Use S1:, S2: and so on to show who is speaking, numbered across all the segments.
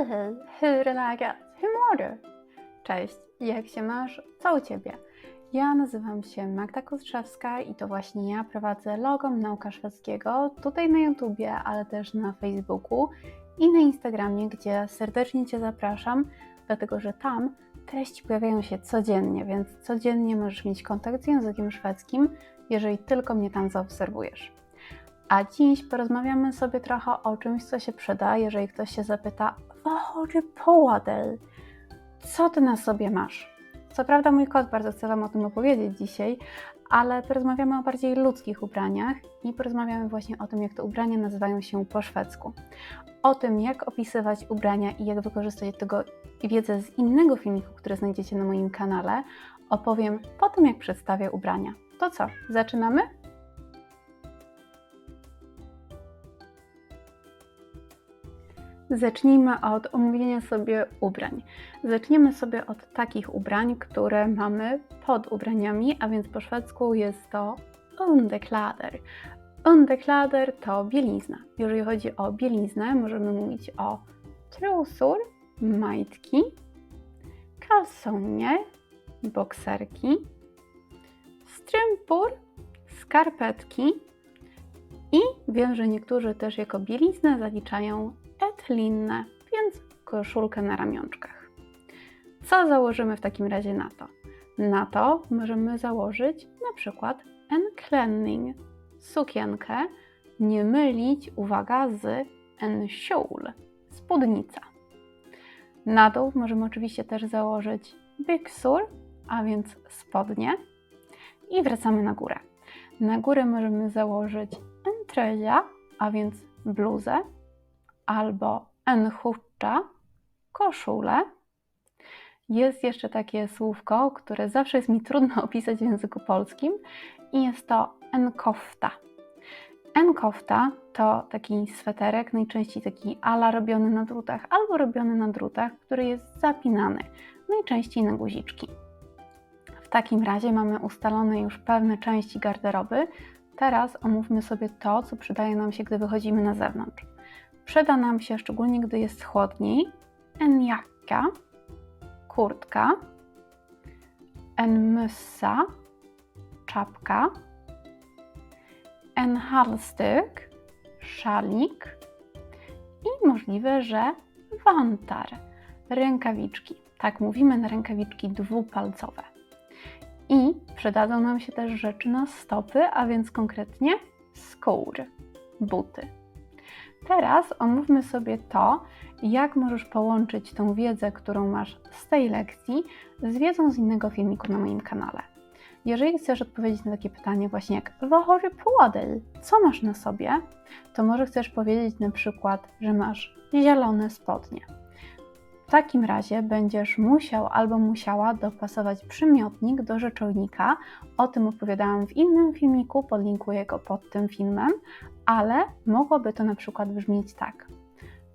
S1: Hej, hej, hur är läget? Hur mår du? Cześć, jak się masz? Co u Ciebie? Ja nazywam się Magda Kostrzewska i to właśnie ja prowadzę logom Nauka Szwedzkiego tutaj na YouTubie, ale też na Facebooku i na Instagramie, gdzie serdecznie Cię zapraszam, dlatego że tam treści pojawiają się codziennie, więc codziennie możesz mieć kontakt z językiem szwedzkim, jeżeli tylko mnie tam zaobserwujesz. A dziś porozmawiamy sobie trochę o czymś, co się przyda, jeżeli ktoś się zapyta, du på dig? Co ty na sobie masz? Co prawda mój kot bardzo chce Wam o tym opowiedzieć dzisiaj, ale porozmawiamy o bardziej ludzkich ubraniach i porozmawiamy właśnie o tym, jak te ubrania nazywają się po szwedzku. O tym, jak opisywać ubrania i jak wykorzystać tego wiedzę z innego filmiku, który znajdziecie na moim kanale, opowiem po tym, jak przedstawię ubrania. To co, zaczynamy? Zacznijmy od omówienia sobie ubrań. Zaczniemy sobie od takich ubrań, które mamy pod ubraniami, a więc po szwedzku jest to underkläder. Underkläder to bielizna. Jeżeli chodzi o bieliznę, możemy mówić o trosor, majtki, kalsonie, bokserki, strumpor, skarpetki i wiem, że niektórzy też jako bieliznę zaliczają etlinne, więc koszulkę na ramionczkach. Co założymy w takim razie na to? Na to możemy założyć na przykład en klänning, sukienkę, nie mylić, uwaga, z en kjol, spódnica. Na dół możemy oczywiście też założyć byksur, a więc spodnie i wracamy na górę. Na górę możemy założyć en tröja, a więc bluzę, albo en skjorta, koszulę. Jest jeszcze takie słówko, które zawsze jest mi trudno opisać w języku polskim i jest to enkofta. Enkofta to taki sweterek, najczęściej taki ala robiony na drutach albo robiony na drutach, który jest zapinany, najczęściej na guziczki. W takim razie mamy ustalone już pewne części garderoby. Teraz omówmy sobie to, co przydaje nam się, gdy wychodzimy na zewnątrz. Przyda nam się szczególnie, gdy jest chłodniej, en jacka, kurtka, en mössa, czapka, en halsduk, szalik i możliwe, że wantar, rękawiczki. Tak mówimy na rękawiczki dwupalcowe. I przydadzą nam się też rzeczy na stopy, a więc konkretnie skór, buty. Teraz omówmy sobie to, jak możesz połączyć tą wiedzę, którą masz z tej lekcji, z wiedzą z innego filmiku na moim kanale. Jeżeli chcesz odpowiedzieć na takie pytanie właśnie jak Wahory Puładel, co masz na sobie, to może chcesz powiedzieć na przykład, że masz zielone spodnie. W takim razie będziesz musiał albo musiała dopasować przymiotnik do rzeczownika. O tym opowiadałam w innym filmiku, podlinkuję go pod tym filmem, ale mogłoby to na przykład brzmieć tak.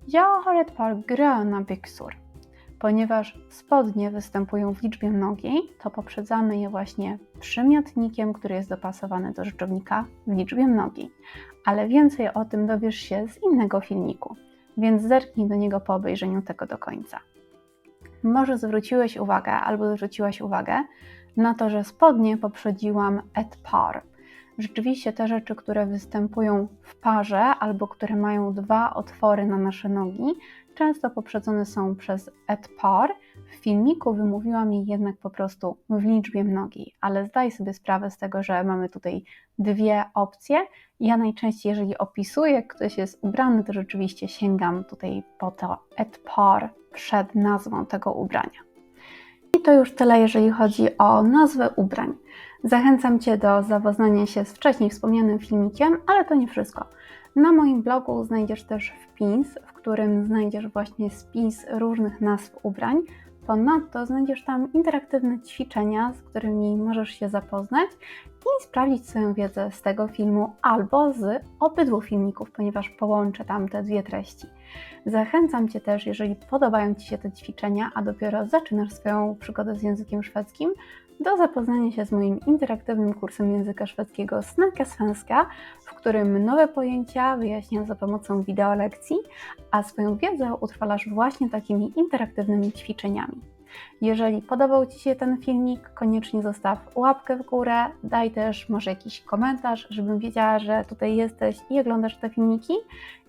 S1: Jag har ett par gröna byxor. Ponieważ spodnie występują w liczbie mnogiej, to poprzedzamy je właśnie przymiotnikiem, który jest dopasowany do rzeczownika w liczbie mnogiej. Ale więcej o tym dowiesz się z innego filmiku, więc zerknij do niego po obejrzeniu tego do końca. Może zwróciłeś uwagę albo zwróciłaś uwagę na to, że spodnie poprzedziłam et par – rzeczywiście te rzeczy, które występują w parze albo które mają dwa otwory na nasze nogi, często poprzedzone są przez et par. W filmiku wymówiłam je jednak po prostu w liczbie mnogiej, ale zdaj sobie sprawę z tego, że mamy tutaj dwie opcje. Ja najczęściej, jeżeli opisuję, jak ktoś jest ubrany, to rzeczywiście sięgam tutaj po to et par przed nazwą tego ubrania. I to już tyle, jeżeli chodzi o nazwę ubrań. Zachęcam Cię do zapoznania się z wcześniej wspomnianym filmikiem, ale to nie wszystko. Na moim blogu znajdziesz też wpis, w którym znajdziesz właśnie spis różnych nazw ubrań. Ponadto znajdziesz tam interaktywne ćwiczenia, z którymi możesz się zapoznać i sprawdzić swoją wiedzę z tego filmu albo z obydwu filmików, ponieważ połączę tam te dwie treści. Zachęcam Cię też, jeżeli podobają Ci się te ćwiczenia, a dopiero zaczynasz swoją przygodę z językiem szwedzkim, do zapoznania się z moim interaktywnym kursem języka szwedzkiego Snacka Svenska, którym nowe pojęcia wyjaśniam za pomocą wideolekcji, a swoją wiedzę utrwalasz właśnie takimi interaktywnymi ćwiczeniami. Jeżeli podobał Ci się ten filmik, koniecznie zostaw łapkę w górę, daj też może jakiś komentarz, żebym wiedziała, że tutaj jesteś i oglądasz te filmiki.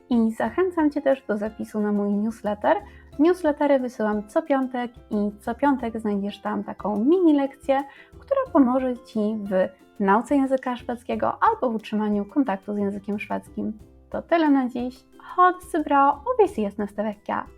S1: I zachęcam Cię też do zapisu na mój newsletter. Newslettery wysyłam co piątek i co piątek znajdziesz tam taką mini lekcję, która pomoże Ci w nauce języka szwedzkiego albo w utrzymaniu kontaktu z językiem szwedzkim. To tyle na dziś. Så bra ses nästa vecka.